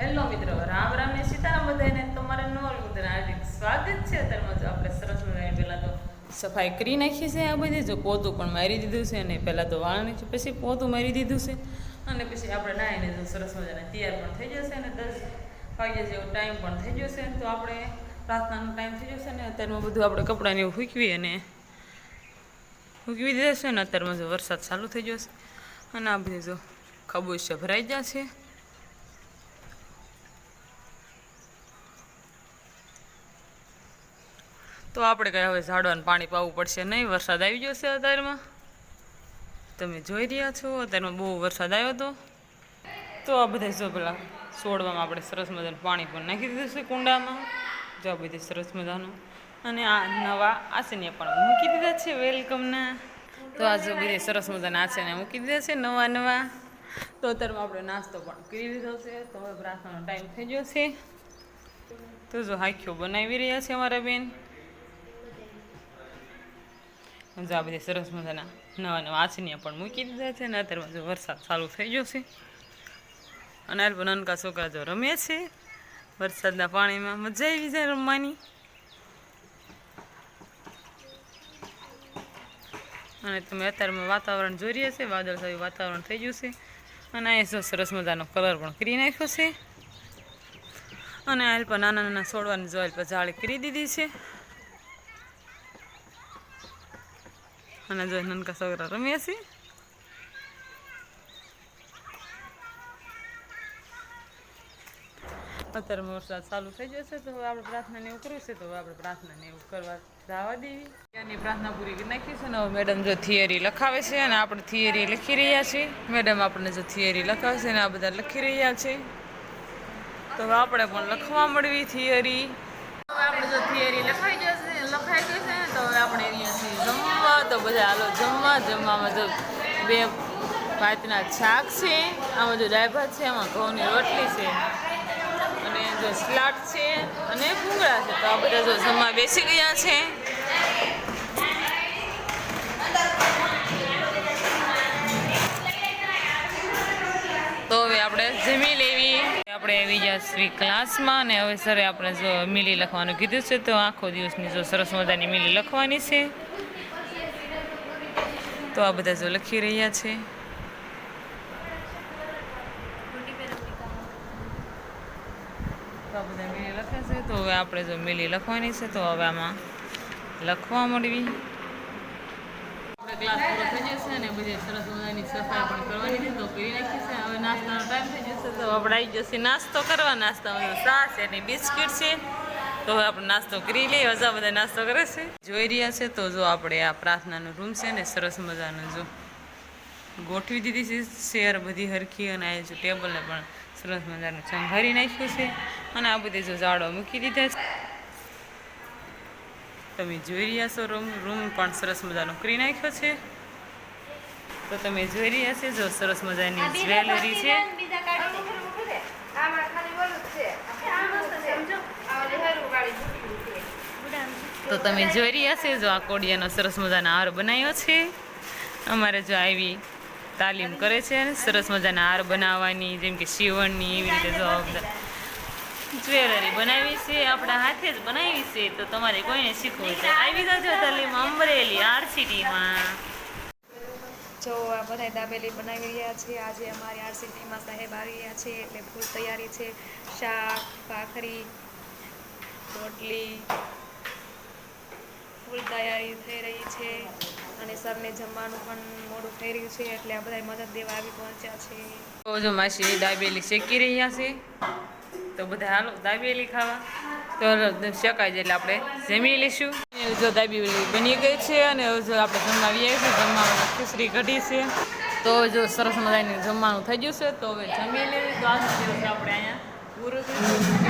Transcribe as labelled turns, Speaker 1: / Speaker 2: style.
Speaker 1: Hello મિત્રો, રામ રામ ને સીતારામ બધાને તમારા નવા બધાને હાર્દિક સ્વાગત છે. અત્યારમાં જો આપણે સરસ મજાની પહેલાં તો સફાઈ કરી નાખી છે આ બધી. જો પોતું પણ મારી દીધું છે અને પહેલાં તો વાળણી છે પછી પોતું મારી દીધું છે. અને પછી આપણે નાહીને જો સરસ મજાના તૈયાર પણ થઈ જશે અને દસ વાગ્યા જેવો ટાઈમ પણ થઈ જશે. તો આપણે પ્રાર્થનાનો ટાઈમ થઈ જશે ને અત્યારમાં બધું આપણે કપડાને એવું ફૂંકવી અને ફૂંકવી દીધા છે. ને અત્યારમાં જો વરસાદ ચાલુ થઈ જશે અને આ બધી જો ખબૂચ ભરાઈ જશે તો આપણે કઈ હવે ઝાડવાને પાણી પાવું પડશે નહીં. વરસાદ આવી જશે અત્યારમાં. તમે જોઈ રહ્યા છો, અત્યારમાં બહુ વરસાદ આવ્યો હતો. તો આ બધા જો પેલા છોડવામાં આપણે સરસ મજાનું પાણી પણ નાખી દીધું છે કુંડામાં. જો આ બધી સરસ મજાનું. અને આ નવા આસને પણ મૂકી દીધા છે વેલકમના તો આ જો બધી સરસ મજાના આસને મૂકી દીધા છે, નવા નવા. તો અત્યારમાં આપણે નાસ્તો પણ કરી દીધો છે. તો હવે પ્રાર્થનાનો ટાઈમ થઈ ગયો છે. તો જો હાખ્યો બનાવી રહ્યા છે અમારા બેન. જો આ બધી સરસ મજાના નવા નવા આસનિયા પણ મૂકી દીધા છે અને અત્યારમાં જો વરસાદ ચાલુ થઈ ગયો છે. અને આ પણ નાનકા છોકરા જો રમે છે. વરસાદના પાણીમાં મજા આવી જાય રમવાની. અને તમે અત્યારમાં વાતાવરણ જોઈ રહ્યા છે, વાદળછાયું વાતાવરણ થઈ ગયું છે. અને અહીંયા જો સરસ મજાનો કલર પણ કરી નાખ્યો છે. અને આ પણ નાના નાના છોડવાની જો પર જાળી કરી દીધી છે. અને જો નાનકા છોકરા રમ્યા છે અત્યારે વરસાદ ચાલુ થઈ જશે તો હવે આપણે પ્રાર્થનાને એવું કરવું છે તો હવે આપણે પ્રાર્થનાને એવું કરવા જવા દેવી ત્યાંની પ્રાર્થના પૂરી નાખી છે ને હવે મેડમ જો થિયરી લખાવે છે અને આપણે થિયરી લખી રહ્યા છીએ મેડમ આપણને જો થિયરી લખાવે છે ને આ બધા લખી રહ્યા છે તો આપણે પણ લખવા મળવી થિયરી આપણે જો થિયરી લખાઈ જશે લખાઈ છે ને, તો હવે આપણે અહીંયાથી જમવા, તો બધા હાલો જમવા. જમવામાં જો બે ભાતના શાક છે, આમાં જો દાળ છે, આમાં ઘઉંની રોટલી છે. અને જો સ્લાટ છે અને ભૂંગળા છે. તો આ બધા જો જમવા બેસી ગયા છે. તો હવે આપણે જમી લેવી આપણે ગયા શ્રી ક્લાસમાં અને હવે સરે આપણે જો મિલી લખવાનું કીધું છે, તો આખો દિવસની જો સરસ મજાની મિલી લખવાની છે. તો આ બધા જો લખી રહ્યા છે. તો બધા મિલી લખે છે, તો હવે આપણે જો મિલી લખવાની છે, તો હવે આમાં લખવા મળવી. ક્લાસ પૂરો થઈ જશે અને બધી સરસ મજાની સફાઈ પણ કરવાની છે તો કરી નાખી છે હવે નાસ્તાનો ટાઈમ થઈ જશે તો આપણે આવી જશે નાસ્તો કરવા નાસ્તામાં ચા છે બિસ્કિટ છે તો હવે આપણે નાસ્તો કરી લઈએ હજા બધા નાસ્તો કરે છે જોઈ રહ્યા છે તો જો આપણે આ પ્રાર્થનાનો રૂમ છે ને સરસ મજાનો જો ગોઠવી દીધી છે શેર બધી હરખી અને આ જો ટેબલને પણ સરસ મજાનું ચંઘારી નાખ્યું છે અને આ બધી જો ઝાડો મૂકી દીધા છે તમે જોઈ રહ્યા છો રૂમ. રૂમ પણ સરસ મજાનો કરી નાખ્યો છે. તો તમે જોઈ રહ્યા છે જો સરસ મજાની જ્વેલરી છે. તો તમે જોઈ રહ્યા છે જો આ કોડિયાનો સરસ મજાનો હાર બનાવ્યો છે. અમારે જો આવી તાલીમ કરે છે અને સરસ મજાના હાર બનાવવાની જેમ કે શિવણની એવી રીતે જો આ બધા જ્વેલરી બનાવી છે આપણા હાથે જ બનાવી છે તો તમારે કોઈને શીખવું છે. આવી જજો તાલીમ અમરેલી આરસીટીમાં.
Speaker 2: જો આ બધા દાબેલી બનાવી રહ્યા છે. આજે અમારી આરસીટીમાં સાહેબ આવી રહ્યા છે એટલે ફૂલ તૈયારી છે. શાક ભાખરી રોટલી ફૂલ તૈયારી થઈ રહી છે અને સરને જમવાનું પણ મોડું થઈ રહ્યું છે એટલે આ બધા મદદ દેવા આવી પહોંચ્યા છે.
Speaker 1: જો માસી દાબેલી શેકી રહ્યા છે. તો બધા હાલો દાબેલી ખાવા. તો શકાય છે એટલે આપણે જમી લઈશું. જો દાબેલી બની ગઈ છે અને જો આપણે જમવા આવી જમવાનું ખીચડી કઢી છે. તો જો સરસ મજાની જમવાનું થઈ ગયું છે, તો હવે જમી લેવી તો આજનો દિવસ આપણે અહીંયા પૂરું થયું.